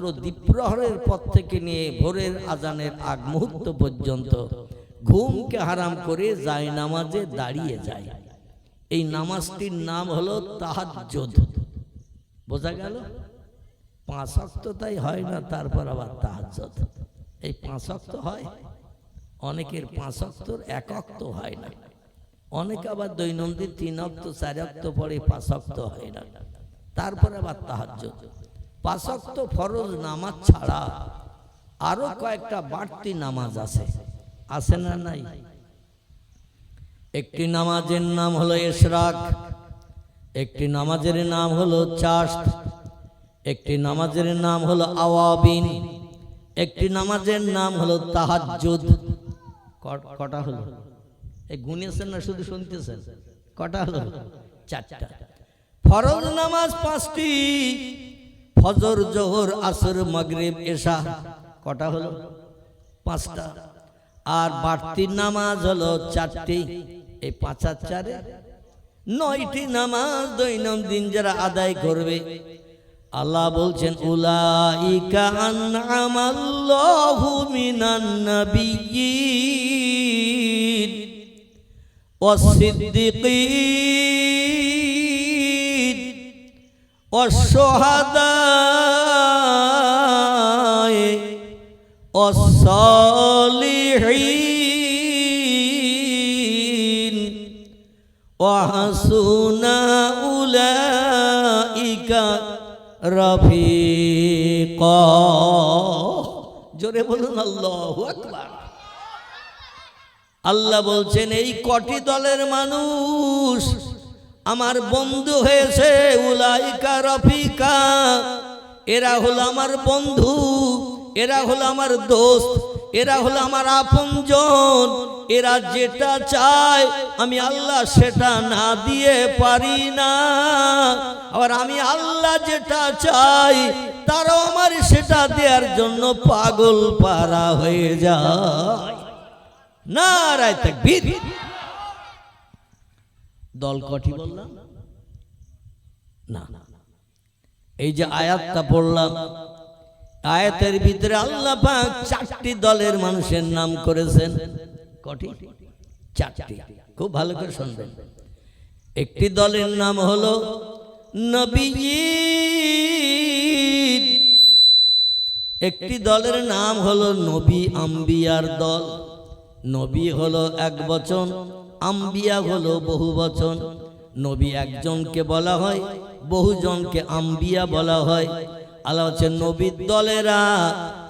মাত্র দ্বীপ্রহরের পর থেকে নিয়ে ভোরের আজানের আগ মুহূর্ত পর্যন্ত ঘুমকে হারাম করে যায় নামাজে দাঁড়িয়ে যায়। এই নামাজটির নাম হলো তাহাজ্জুদ। বোঝা গেল? পাঁচ তাই হয় না, তারপর আবার তাহাজ্জুদ। এই পাঁচ হয়? অনেকের পাঁচ অক্তর এক অক্ত হয় না। অনেক আবার দৈনন্দিন তিন অক্ত চার অক্ত পরে পাঁচ অক্ত হয় না। তারপরে আবার তাহাজ্জুদ। পাঁচ অক্ত ফরজ নামাজ ছাড়া আরও কয়েকটা বাড়তি নামাজ আছে। আছে না নাই? একটি নামাজের নাম হলো ইশরাক একটি নামাজের নাম হলো চাষ একটি নামাজের নাম হলো আওয়াবিন, একটি নামাজের নাম হলো তাহাজ্জুদ। ক- কটা হলো? এই গুনিয়েছেন না শুধু শুনতেছেন? কটা হলো? চারটা। ফরজ নামাজ পাঁচটি। ফজর, জোহর, আসর, মগরিব, এশা। কটা হলো? পাঁচটা। আর বাড়তি নামাজ হলো চারটি। এই পাঁচ আর চারে নয়টি নামাজ দৈনন্দিন যারা আদায় করবে। আল্লাহ বলছেন, উলাইকা والشهداء والصالحين وحسن أولئك رفيقا জোরে বলুন আল্লাহ আকবার আল্লাহ বলছেন এই কটি দলের মানুষ আমার বন্ধু হয়েছে উলাইকা রফিকা। এরা হলো আমার বন্ধু, এরা হলো আমার দোস্ত, এরা হলো আমার আপনজন। এরা যেটা চায় আমি আল্লাহ সেটা না দিয়ে পারি না। আবার আমি আল্লাহ যেটা চাই তারও আমার সেটা দেওয়ার জন্য পাগল পারা হয়ে যায়। নারায় তাকবীর। দল কটি বললাম? না। এই যে আয়াতটা পড়লাম আয়াতের ভিতরে আল্লাহ পাক চারটি দলের মানুষের নাম করেছেন। কটি চারটি। খুব ভালো করে শুনবেন। একটি দলের নাম হলো নবী একটি দলের নাম হলো নবী আম্বিয়ার দল। নবী হলো এক বচন। আম্বিয়া হলো বহু বচন। নবী একজনকে বলা হয়, বহুজনকে আম্বিয়া বলা হয়। আল্লাহ হচ্ছে নবীর দলেরা,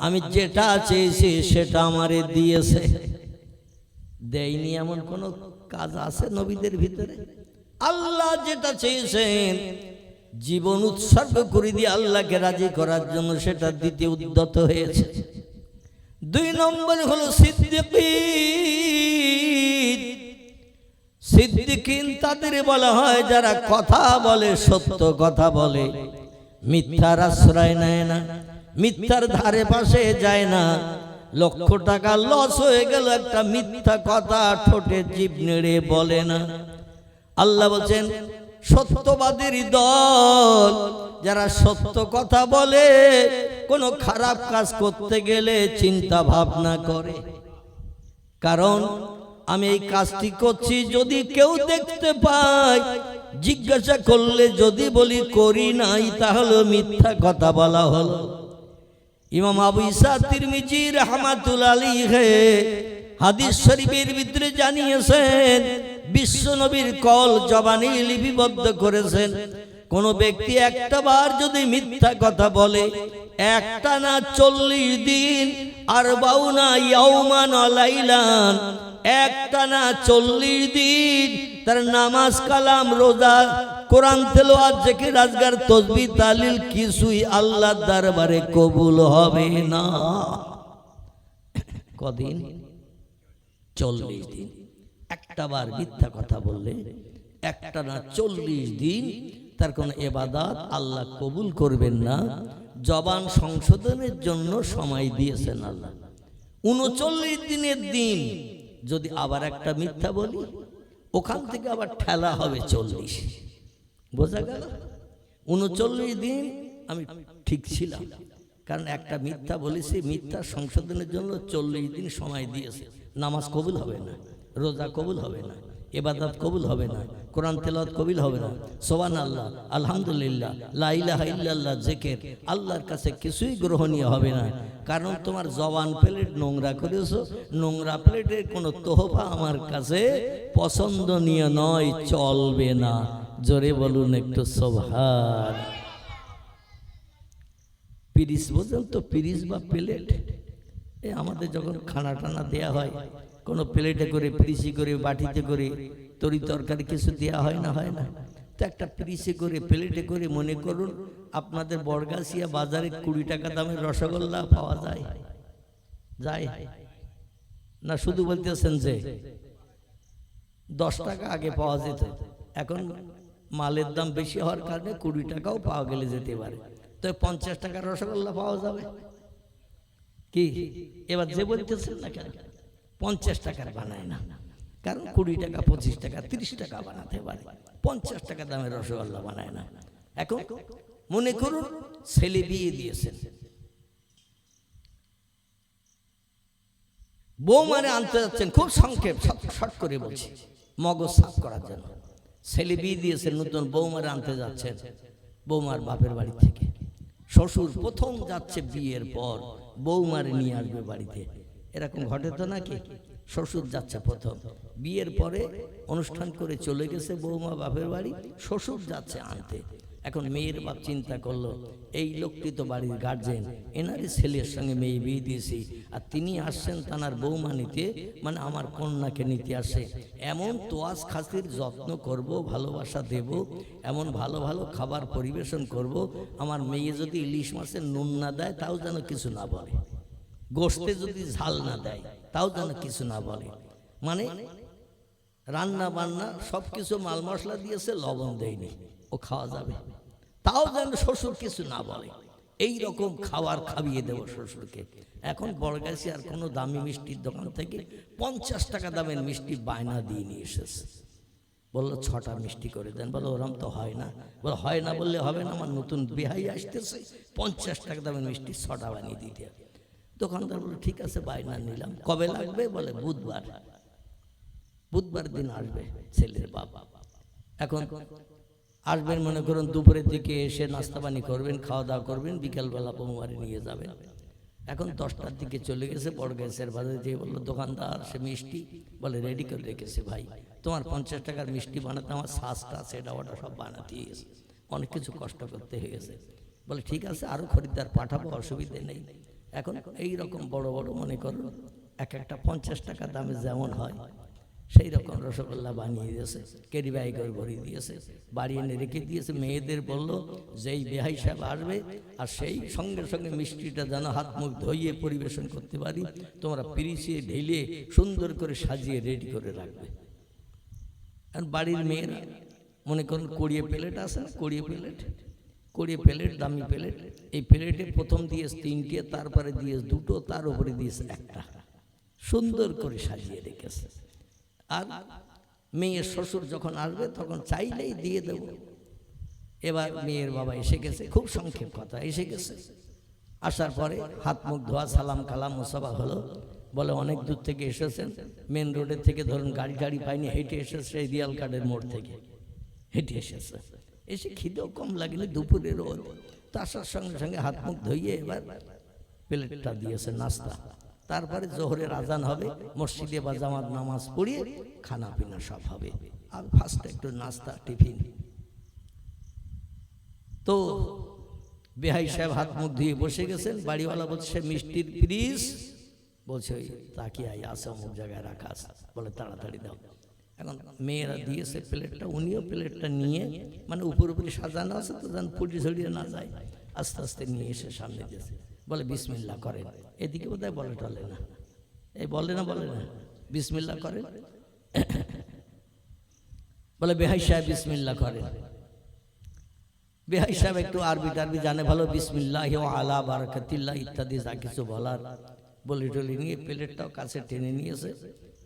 আমি যেটা চেয়েছি সেটা আমারে দিয়েছে। দেয়নি এমন কোন কাজ আছে নবীদের ভিতরে? আল্লাহ যেটা চেয়েছেন, জীবন উৎসর্গ করে দিয়ে আল্লাহকে রাজি করার জন্য সেটা দিতে উদ্যত হয়েছে। দুই নম্বর হলো সিদ্দিকিন সিদ্দিকিন তাদের বলা হয়, যারা কথা বলে, সত্য কথা বলে। মিথ্যার আশ্রয় নেয় না, মিথ্যার ধারে পাশে যায় না। লক্ষ টাকা লস হয়ে গেল, একটা মিথ্যা কথা ঠোঁটে জীব নেড়ে বলে না। আল্লাহ বলছেন, সত্যবাদীর দল, যারা সত্য কথা বলে, কোনো খারাপ কাজ করতে গেলে চিন্তা ভাবনা করে। কারণ আমি এই কাজটি করছি যদি কেউ দেখতে পায়, জিজ্ঞাসা করলে যদি বলি করি নাই, তাহলে মিথ্যা কথা বলা হলো। ইমাম আবু ইসা তিরমিজি রহমাতুল আলী হে হাদিস শরীফের ভিতরে জানিয়েছেন, বিশ্ব নবীর কল জবানি লিপিবদ্ধ করেছেন। কোন ব্যক্তি একটা বার যদি মিথ্যা কথা বলে, একটা না চল্লিশ দিন, আর বাউনা ইয়াউমান লাইলান একটা না চল্লিশ দিন, তার নামাজ কালাম, রোজা, কোরআন তেলোয়াত জেকে রাজগার তসবি, তালিল, কিছুই আল্লাহ দরবারে কবুল হবে না। কদিন? চল্লিশ দিন। একটা বার মিথ্যা কথা বললে, একটা না চল্লিশ দিন তার কোনো এবাদাত আল্লাহ কবুল করবেন না। জবান সংশোধনের জন্য সময় দিয়েছেন আল্লাহ। উনচল্লিশ দিনের দিন যদি আবার একটা মিথ্যা বলি, ওখান থেকে আবার ঠেলা হবে চল্লিশ। বোঝা গেল? উনচল্লিশ দিন আমি ঠিক ছিলাম। কারণ একটা মিথ্যা বলেছি মিথ্যা সংশোধনের জন্য চল্লিশ দিন সময় দিয়েছে। নামাজ কবুল হবে না, রোজা কবুল হবে না। এবাদত কবুল হবে না, কোরআন তেলাওয়াত কবুল হবে না। সোবান আল্লাহ আলহামদুলিল্লাহ লাইলাহা ইল্লাল্লাহ, জেকের, আল্লাহর কাছে কিছুই গ্রহণীয় হবে না। কারণ তোমার জবান প্লেট নোংরা করেছ, নোংরা প্লেটের কোনো তোহফা আমার কাছে পছন্দনীয় নয়, চলবে না। জোরে বলুন একটু সোভার পিরিস বোঝেন তো পিরিস বা প্লেট, এ আমাদের যখন খানা টানা দেয়া হয় কোনো প্লেটে করে পিরিসি করে, বাটিতে করে, তরি তরকারি কিছু দেওয়া হয় না হয় না। তো একটা পিরিসে করে, প্লেটে করে মনে করুন, আপনাদের বড়গাছিয়া বাজারে কুড়ি টাকা দামের রসগোল্লা পাওয়া যায়। যায়? না, শুধু বলতেছেন যে, দশ টাকা আগে পাওয়া যেত। এখন মালের দাম বেশি হওয়ার কারণে কুড়ি টাকাও পাওয়া গেলে যেতে পারে। তো পঞ্চাশ টাকার রসগোল্লা পাওয়া যাবে। কি? এবার যে বলতেছেন না কেন? পঞ্চাশ টাকার বানায় না। কারণ কুড়ি টাকা পঁচিশ টাকা তিরিশ টাকা বানাতে পারে। পঞ্চাশ টাকা দামের রসগোল্লা বানায় না। এখন মনে করুন ছেলে বিয়ে দিয়েছেন। বৌমারে আনতে যাচ্ছেন খুব সংক্ষেপ শর্ট করে বলছি। মগজ সাফ করার জন্য। ছেলে বিয়ে দিয়েছেন নতুন বৌমারে আনতে যাচ্ছেন। বৌমার বাপের বাড়ি থেকে। শ্বশুর প্রথম যাচ্ছে বিয়ের পর বৌমারে নিয়ে আসবে বাড়িতে। এরকম ঘটে তো নাকি? শ্বশুর যাচ্ছে প্রথম। বিয়ের পরে অনুষ্ঠান করে চলে গেছে বৌমা বাপের বাড়ি শ্বশুর যাচ্ছে আনতে। এখন মেয়ের বাপ চিন্তা করল এই লোকটি তো বাড়ির গার্জেন এনারই ছেলের সঙ্গে মেয়ে বিয়ে দিয়েছি। আর তিনি আসছেন তানার বৌমা নিতে মানে আমার কন্যাকে নিতে আসে এমন তোয়াজ খাসির যত্ন করব ভালোবাসা দেব এমন ভালো ভালো খাবার পরিবেশন করব আমার মেয়ে যদি ইলিশ মাছের নুন না দেয় তাও যেন কিছু না বলে গোস্তে যদি ঝাল না দেয়, তাও যেন কিছু না বলে। মানে রান্না বান্না সব কিছু মাল মশলা দিয়েছে লবণ দেয়নি, ও খাওয়া যাবে। তাও যেন শ্বশুর কিছু না বলে। এই রকম খাবার খাইয়ে দেবো শ্বশুরকে। এখন বড়গাছি আর কোনো দামি মিষ্টির দোকান থেকে পঞ্চাশ টাকা দামের মিষ্টি বায়না দিয়ে নিয়ে এসেছে। বলল, ছটা মিষ্টি করে দেন। বলো ওরম তো হয় না। বলো হয় না বললে হবে না, আমার নতুন বিহাই আসতেছে, পঞ্চাশ টাকা দামের মিষ্টি ছটা বানিয়ে দিতে হবে। দোকানদার বলল ঠিক আছে, বায়না নিলাম। কবে লাগবে? বলে, বুধবার। বুধবার দিন আসবে ছেলের বাবা এখন আসবেন, মনে করুন, দুপুরের দিকে এসে নাস্তা পানি করবেন খাওয়া দাওয়া করবেন, বিকেলবেলা পৌমারে নিয়ে যাবেন। এখন দশটার দিকে চলে গেছে, বড় গ্যাসের বাজারে যেয়ে বলল, দোকানদার, সে মিষ্টি? বলে, রেডি করে রেখেছে ভাই। তোমার পঞ্চাশ টাকার মিষ্টি বানাতে আমার শ্বাসটা সেটা ওটা সব বানাতে গেছে অনেক কিছু কষ্ট করতে হয়েছে। বলে, ঠিক আছে আরও খরিদ্দার পাঠাবো, অসুবিধে নেই। এখন এই রকম বড় বড় মনে করুন এক একটা পঞ্চাশ টাকা দামে যেমন হয় সেই রকম রসগোল্লা বানিয়ে দিয়েছে কেরি করে ভরিয়ে দিয়েছে বাড়ি এনে রেখে দিয়েছে মেয়েদের বলল যেই বেহাই সাহেব আসবে আর সেই সঙ্গে সঙ্গে মিষ্টিটা যেন হাত মুখ ধইয়ে পরিবেশন করতে পারি তোমরা পিরিচিয়ে ঢেলে সুন্দর করে সাজিয়ে রেডি করে রাখবে। আর বাড়ির মেয়েরা মনে করুন কোড়িয়ে প্লেট আছে কোড়িয়ে প্লেট। কোড়িয়ে প্লেট দামি প্লেট। এই প্লেটে প্রথম দিয়েছে তিনটে তারপরে দিয়েছে দুটো তার উপরে দিয়েছে একটা। সুন্দর করে সাজিয়ে রেখেছে। আর মেয়ের শ্বশুর যখন আসবে তখন চাইলেই দিয়ে দেব। এবার মেয়ের বাবা এসে গেছে খুব সংক্ষেপ কথা এসে গেছে। আসার পরে হাত মুখ ধোয়া সালাম কালাম মোসাফা হলো। বলে অনেক দূর থেকে এসেছেন। মেন রোডের থেকে ধরুন গাড়ি গাড়ি পাইনি হেঁটে এসেছে রিয়াল কার্ডের মোড় থেকে। হেঁটে এসেছে। এসে খিদেও কম লাগলে দুপুরে রোদ। তো আসার সঙ্গে সঙ্গে হাত মুখ ধুইয়ে এবার প্লেটটা দিয়েছে নাস্তা। তারপরে জোহরের আজান হবে মসজিদে বা জামাত নামাজ পড়িয়ে খানা পিনা সব হবে। আর ফার্স্ট একটু নাস্তা টিফিন। তো বেহাই সাহেব হাত মুখ ধুয়ে বসে গেছেন বাড়িওয়ালা বলছে মিষ্টির পিরিস বলছে ওই তাকিয়ে আসে অমুক জায়গায় রাখা আছে বলে তাড়াতাড়ি দাও। এখন মেয়েরা দিয়েছে প্লেটটা, উনিও প্লেটটা নিয়ে মানে উপর উপরে সাজানো আছে তো, যেন পুড়ি ঝরিয়ে না যায়, আস্তে আস্তে নিয়ে এসে সামনে দিয়েছে। বলে বিসমিল্লা করেন। এদিকে বোধহয় বলে টলে না। এই বলে না বলে না। বিসমিল্লা করেন? বলে, বেহাই সাহেব বিসমিল্লা করেন। বেহাই সাহেব একটু আরবি টারবি জানে ভালো, বিসমিল্লাহ আলা বারাকাতিল্লাহ ইত্যাদি যা কিছু বলার। বলি, টলি নিয়ে প্লেটটাও কাছে টেনে নিয়েছে।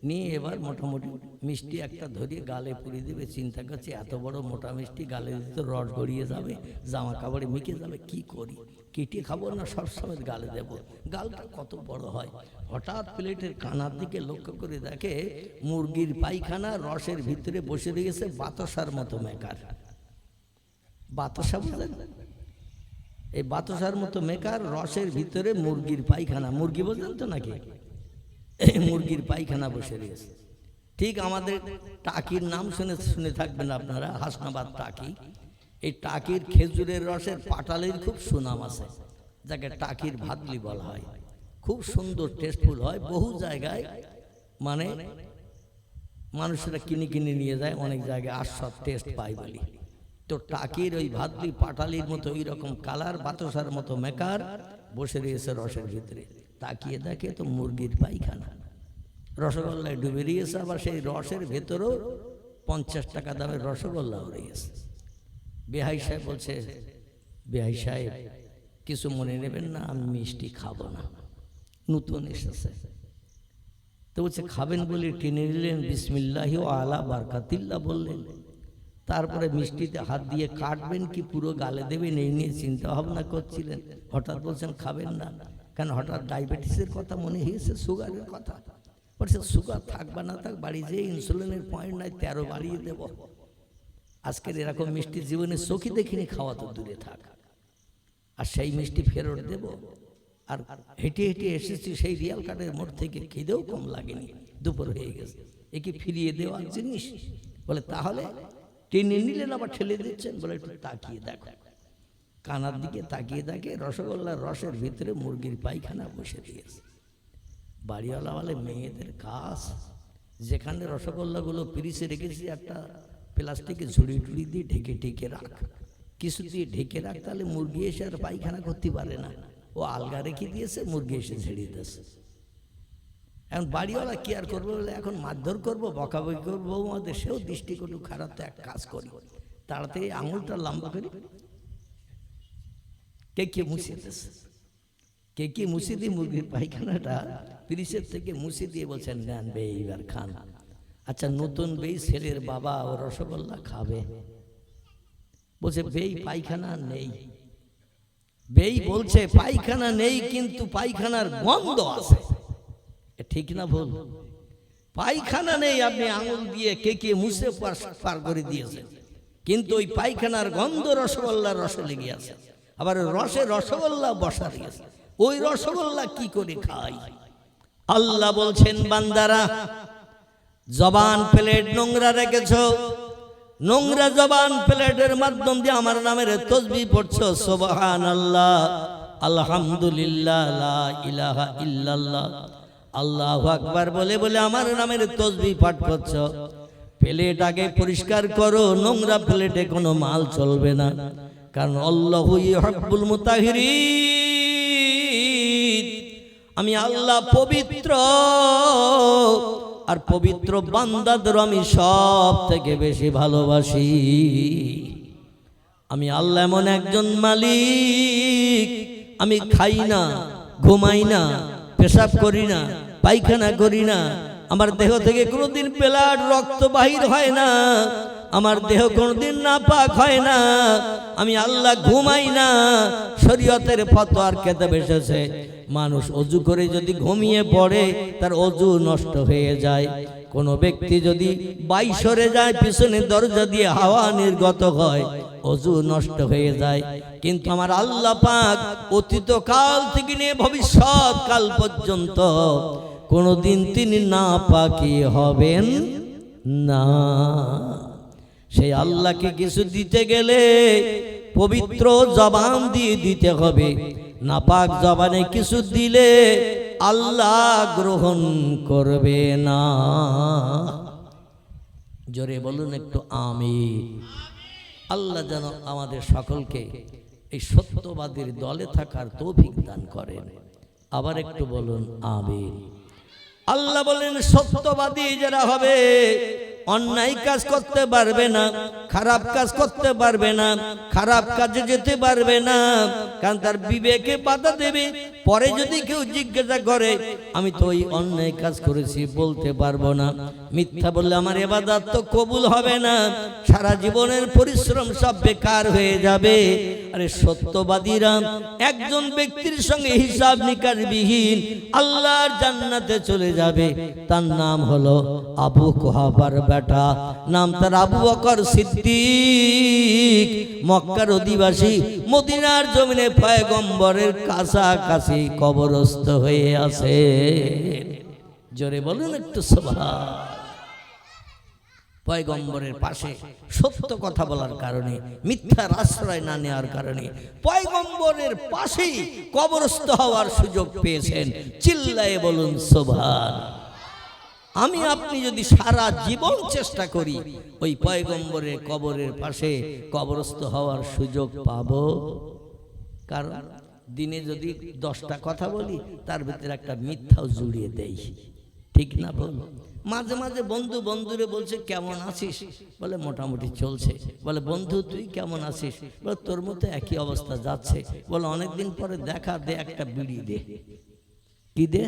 নিয়ে এবার মোটামুটি মিষ্টি একটা ধরিয়ে গালে পুড়িয়ে দেবে। চিন্তা করছে, এত বড় মোটা মিষ্টি গালে দিতে রস গড়িয়ে যাবে জামা কাপড়ে মিকে যাবে, কি করি? কেটে খাব না সবসময় গালে দেব? গালটা কত বড় হয়। হঠাৎ প্লেটের কানার দিকে লক্ষ্য করে দেখে মুরগির পায়খানা রসের ভিতরে বসে রয়েছে বাতাসার মতো মেকার। বাতাসা বুঝলেন? এই বাতাসার মতো মেকার রসের ভিতরে মুরগির পায়খানা। মুরগি বলছেন তো নাকি? এই মুরগির পায়খানা বসে রয়েছে। ঠিক আমাদের টাকির নাম শুনে শুনে থাকবেন আপনারা, হাসনাবাদ টাকি। এই টাকির খেজুরের রসের পাটালির খুব সুনাম আছে, যাকে টাকির ভাদলি বলা হয়। খুব সুন্দর টেস্টফুল হয়। বহু জায়গায় মানে মানুষেরা কিনে কিনে নিয়ে যায়, অনেক জায়গায় আস্বাদ টেস্ট পায় বলি। তো টাকির ওই ভাদলি পাটালির মতো ওই রকম কালার বাতাসার মতো মেকার বসে রয়েছে রসের ভিতরে। তাকিয়ে দেখে তো মুরগির পায়খানা। রসগোল্লায় ডুবে রয়েছে আবার সেই রসের ভেতরেও পঞ্চাশ টাকা দামের রসগোল্লা রসগোল্লাও রয়েছে বেহাই সাহেব বলছে, বেহাই সাহেব, কিছু মনে নেবেন না, আমি মিষ্টি খাব না। নতুন এসেছে। তো বলছে, খাবেন বলে টেনে নিলেন, বিসমিল্লাহি আলা বারকাতিল্লা বললেন। তারপরে মিষ্টিতে হাত দিয়ে কাটবেন কি পুরো গালে দেবেন, এই নিয়ে চিন্তা ভাবনা করছিলেন। হঠাৎ বলছেন, খাবেন না। কেন হঠাৎ ডায়াবেটিসের কথা মনে হয়েছে? সুগারের কথা। বলছে সুগার থাক বা না থাক, বাড়ি যেয়ে ইনসুলিনের পয়েন্ট নাই, তেরো বাড়িয়ে দেব। আজকের এরকম মিষ্টি জীবনে চোখে দেখিনি, খাওয়া তো দূরে থাক। আর সেই মিষ্টি ফেরত দেব। আর হেঁটে হেঁটে এসেছি, সেই রিয়াল কার্ডের মোড় থেকে, খিদেও কম লাগেনি। দুপুর হয়ে গেছে। এ কি ফিরিয়ে দেওয়ার জিনিস? বলে, তাহলে টেনে নিলেন, আবার ঠেলে দিচ্ছেন? বলে, একটু তাকিয়ে দেখো। কানার দিকে তাকিয়ে দেখে রসগোল্লার রসের ভিতরে মুরগির পায়খানা বসে দিয়েছে। বাড়িওয়ালা বলে, মেয়েদের কাজ? যেখানে রসগোল্লাগুলো পিরিসে রেখেছি, একটা প্লাস্টিকে ঝুড়ি টুড়ি দিয়ে ঢেকে ঢেকে রাখ। কিছু দিয়ে ঢেকে রাখ, তাহলে মুরগি এসে আর পায়খানা করতে পারে না। ও আলগা রেখে দিয়েছে, মুরগি এসে ঝেড়ে দিয়েছে। এখন বাড়িওয়ালা কি আর করব বলে, এখন মারধর করব, বকাবকি করব আমাদের সেও দৃষ্টিকটু খারাপ, তো এক কাজ করি। তাড়াতাড়ি আঙুলটা লম্বা করি কে কে মুছিয়ে দিয়েছে কে কে মুছে দিয়ে মুরগির পায়খানাটা পিরিসের থেকে মুছে দিয়ে বলছেন নেন বে এইবার খান। আচ্ছা নতুন বেই ছেলের বাবা ও রসগোল্লা খাবে। বলছে বেই পায়খানা নেই। বেই বলছে পায়খানা নেই কিন্তু পায়খানার গন্ধ আছে। ঠিক না ভুল? পায়খানা নেই আপনি আঙুল দিয়ে কে কে মুছে পার- পার করে দিয়েছেন। কিন্তু ওই পায়খানার গন্ধ রসগোল্লার রসে লেগে আছে। আবার রসে রসগোল্লা বসা দিয়েছে। ওই রসগোল্লা কি করে খাই আল্লাহ বলছেন, বান্দারা, জবান প্লেট নোংরা রেখেছ। নোংরা জবান প্লেটের মাধ্যম দিয়ে আমার নামের তসবি পড়ছো সোবাহান আল্লাহ আলহামদুলিল্লাহ ইলাহা ইল্লাল্লাহ। আল্লাহ আকবার বলে বলে আমার নামের তসবি পাঠ করছ। প্লেট আগে পরিষ্কার করো, নোংরা প্লেটে কোনো মাল চলবে না। কারণ আল্লাহ হব্বুল মুতাহিরিন। আমি আল্লাহ পবিত্র আর পবিত্র বান্দাদের আমি সব থেকে বেশি ভালোবাসি। আমি আল্লাহ এমন একজন মালিক। আমি খাই না, ঘুমাই না, পেশাব করি না, পায়খানা করি না। আমার দেহ থেকে কোনোদিন পেলার রক্ত বাহির হয় না। আমার দেহ কোনোদিন নাপাক হয় না। আমি আল্লাহ ঘুমাই না। শরীয়তের ফতোয়ার কেতাব এসেছে। মানুষ অজু করে যদি ঘুমিয়ে পড়ে, তার অজু নষ্ট হয়ে যায়। কোনো ব্যক্তি যদি বাইশরে যায়, পিছনে দরজা দিয়ে হাওয়া নির্গত হয়, অজু নষ্ট হয়ে যায়। কিন্তু আমার আল্লাহ পাক অতীত কাল থেকে নিয়ে ভবিষ্যৎ কাল পর্যন্ত কোনোদিন তিনি না পাকি হবেন না। সেই আল্লাহকে কিছু দিতে গেলে পবিত্র জবান দিয়ে দিতে হবে। নাপাক জবানে কিছু দিলে আল্লাহ গ্রহণ করবে না। জোরে বলুন একটু আমি আল্লাহ যেন আমাদের সকলকে এই সত্যবাদীর দলে থাকার তৌফিক দান করেন। আবার একটু বলুন আমি আল্লাহ বলেন সত্যবাদী যারা হবে অন্যায় কাজ করতে পারবে না, খারাপ কাজ করতে পারবে না, খারাপ কাজে যেতে পারবে না। কারণ তার বিবেকে বাধা দেবে, পরে যদি কেউ জিজ্ঞাসা করে, আমি তো ওই অন্যায় কাজ করেছি, বলতে পারব না। মিথ্যা বললে আমার এবাদাত তো কবুল হবে না। সারা জীবনের পরিশ্রম সব বেকার হয়ে যাবে। আরে সত্যবাদীরা একজন ব্যক্তির সঙ্গে হিসাব নিকাশ বিহীন আল্লাহর জান্নাতে চলে যাবে। তার নাম হলো আবু কোহাবার বেটা। নাম তার আবু বকর সিদ্দিক। মক্কার অধিবাসী মদিনার জমিনে পয়গম্বরের কাছাকাছি কবরস্থ হয়ে আছে জোরে বলুন একটু সভা পয়গম্বরের পাশে সত্য কথা বলার কারণে মিথ্যার আশ্রয় না নেওয়ার কারণে পয়গম্বরের পাশেই কবরস্থ হওয়ার সুযোগ পেয়েছেন। চিল্লায় বলুন সোভান আমি আপনি যদি সারা জীবন চেষ্টা করি ওই পয়গম্বরের কবরের পাশে কবরস্থ হওয়ার সুযোগ পাব? কারণ দিনে যদি দশটা কথা বলি তার ভিতরে একটা মিথ্যাও জুড়িয়ে দেই ঠিক না বল? মাঝে মাঝে বন্ধু বন্ধুরে বলছে, কেমন আছিস? বলে, মোটামুটি চলছে। বলে, বন্ধু, তুই কেমন আছিস? বলে, তোর মতো একই অবস্থা যাচ্ছে। বলে, অনেকদিন পরে দেখা, দে একটা বিড়ি দে। কি দে?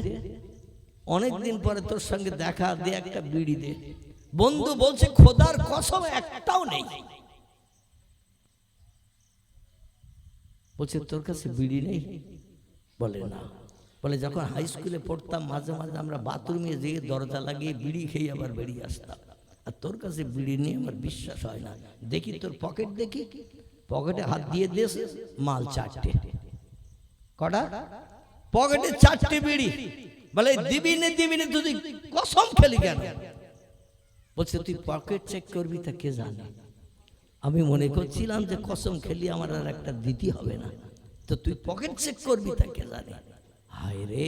অনেকদিন পরে তোর সঙ্গে দেখা, দে একটা বিড়ি দে। বন্ধু বলছে, খোদার কসম, একটাও নেই। বলছে, তোর কাছে বিড়ি নেই? বলে, না। বলে যখন হাই স্কুলে পড়তাম, মাঝে মাঝে আমরা বাথরুমে যেয়ে দরজা লাগিয়ে বিড়ি খেয়ে আবার বেরিয়ে আসতাম। আর তোর কাছে বিড়ি নিয়ে আমার বিশ্বাস হয় না। দেখি তোর পকেট দেখি। পকেটে হাত দিয়ে দিয়েছে মাল চারটে। কটা? পকেটে চারটে বিড়ি। বলে দিবি নে দিবি নে তুই কসম খেলি কেন? বলছে, তুই পকেট চেক করবি তা কে জানে? আমি মনে করছিলাম যে কসম খেলি আমার আর একটা দিতে হবে না। তো তুই পকেট চেক করবি তা কে জানে? হায় রে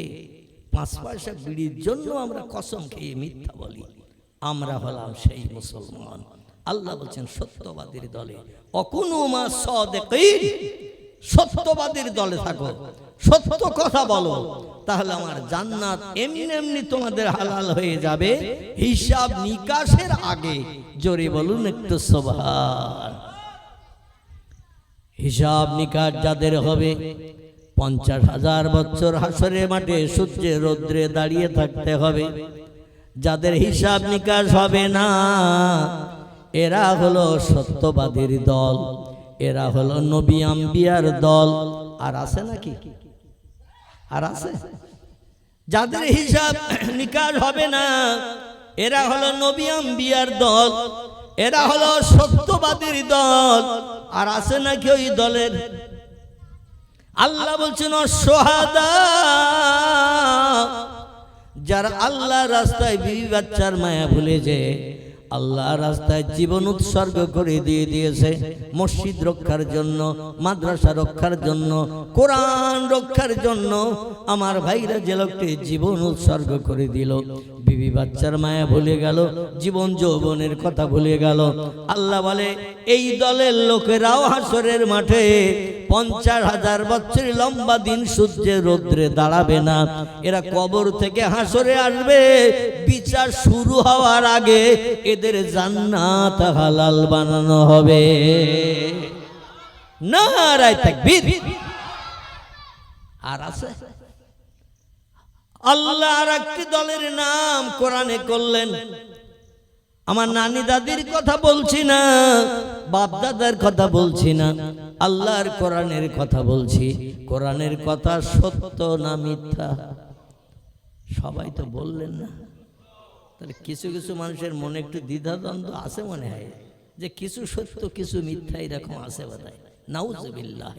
পাঁচ পয়সা বিড়ির জন্য আমরা কসম খেয়ে মিথ্যা বলি। আমরা হলাম সেই মুসলমান। আল্লাহ বলছেন, সত্যবাদীর দলে। অকুনুমা সদেকিন, সত্যবাদীর দলে থাকো। সত্য কথা বলো। তাহলে আমার জান্নাত এমনি এমনি তোমাদের হালাল হয়ে যাবে। হিসাব নিকাশের আগে জোরে বলুন একটু সোভান হিসাব নিকাশ যাদের হবে পঞ্চাশ হাজার বছর হাসরে মাঠে সূর্যে রৌদ্রে দাঁড়িয়ে থাকতে হবে। যাদের হিসাব নিকাশ হবে না, এরা হলো সত্যবাদীর দল, এরা হলো নবী আম্বিয়ার দল। আর আছে নাকি? আর আছে? যাদের হিসাব নিকাশ হবে না, এরা হলো নবী আম্বিয়ার দল, এরা হলো সত্যবাদীর দল। আর আছে নাকি ওই দলের আল্লাহ বলছেন সোহাদা, যারা আল্লাহ রাস্তায় বিবি বাচ্চার মায়া ভুলে যে, আল্লাহ রাস্তায় জীবন উৎসর্গ করে দিয়ে দিয়েছে, মসজিদ রক্ষার জন্য, মাদ্রাসা রক্ষার জন্য, কোরআন রক্ষার জন্য, আমার ভাইরা যে লোকটি জীবন উৎসর্গ করে দিল বিবি বাচ্চার মায়া ভুলে গেল, জীবন যৌবনের কথা ভুলে গেল। আল্লাহ বলে, এই দলের লোকেরাও হাসরের মাঠে পঞ্চাশ হাজার বছরের লম্বা দিন সূর্যে রৌদ্রে দাঁড়াবে না। এরা কবর থেকে হাসরে আসবে। বিচার শুরু হওয়ার আগে এদের জান্নাত হালাল বানানো হবে। না রায় তাকবীর। আর আছে? আল্লাহ আর একটি দলের নাম কোরআনে করলেন। আমার নানি দাদির কথা বলছি না, বাপ দাদার কথা বলছি না, আল্লাহর কোরআনের কথা বলছি। কোরআনের কথা সত্য না মিথ্যা? সবাই তো বললেন না। তাহলে কিছু কিছু মানুষের মনে একটু দ্বিধাদ্বন্দ্ব আছে মনে হয়, যে কিছু সত্য, কিছু মিথ্যা এরকম আছে বোধহয়। নাউজুবিল্লাহ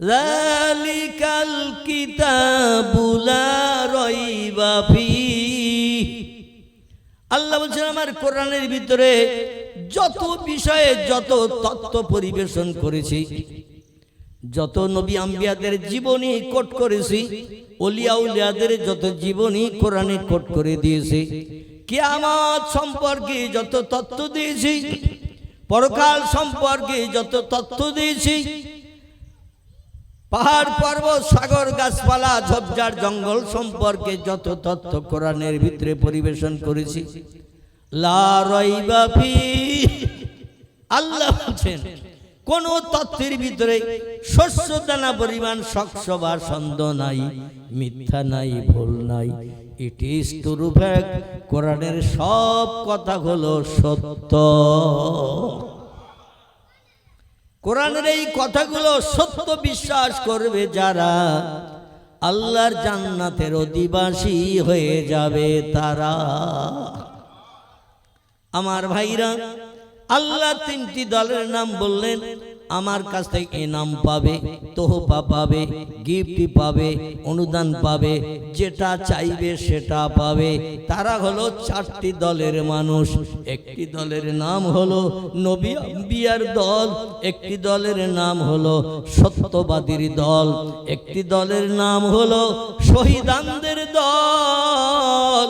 লালিকাল কিতাবুলা রইবা ফিহ আল্লাহ বলছেন, আমার কোরআনের ভিতরে যত বিষয়ে যত তত্ত্ব পরিবেশন করেছি, যত নবী আম্বিয়াদের জীবনী কোট করেছি, অলিয়া উলিয়াদের যত জীবনী কোরআনে কোট করে দিয়েছি, কিয়ামত সম্পর্কে যত তত্ত্ব দিয়েছি, পরকাল সম্পর্কে যত তত্ত্ব দিয়েছি পাহাড় পর্বত, সাগর, গাছপালা, ঝোপঝাড়, জঙ্গল সম্পর্কে যত তথ্য কোরআনের ভিতরে পরিবেশন করেছি। আল্লাহ বলছেন, কোন তত্ত্বের ভিতরে শস্য দানা পরিমাণ শস্য বা ছন্দ নাই, মিথ্যা নাই, ভুল নাই। ইট ইজ টু কোরআনের সব কথা হলো সত্য। কোরআনের এই কথাগুলো সত্য বিশ্বাস করবে যারা, আল্লাহর জান্নাতের অধিবাসী হয়ে যাবে তারা। আমার ভাইরা, আল্লাহ তিনটি দলের নাম বললেন। আমার কাছ থেকে এনাম পাবে, তোহফা পাবে, গিফট পাবে, অনুদান পাবে, যেটা চাইবে সেটা পাবে। তারা হলো চারটি দলের মানুষ। একটি দলের নাম হলো নবী বিয়ার দল, একটি দলের নাম হলো সত্যবাদীর দল, একটি দলের নাম হলো শহীদানদের দল।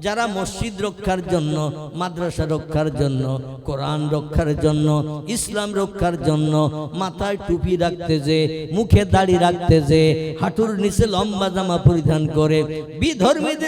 যারা মসজিদ রক্ষার জন্য, মাদ্রাসা রক্ষার জন্য, কোরআন রক্ষার জন্য, ইসলাম রক্ষার জন্য মাথায় টুপি রাখতে যে, মুখে দাড়ি রাখতে যে, হাঁটুর নিচে লম্বা জামা পরিধান করে, বিধর্মীদের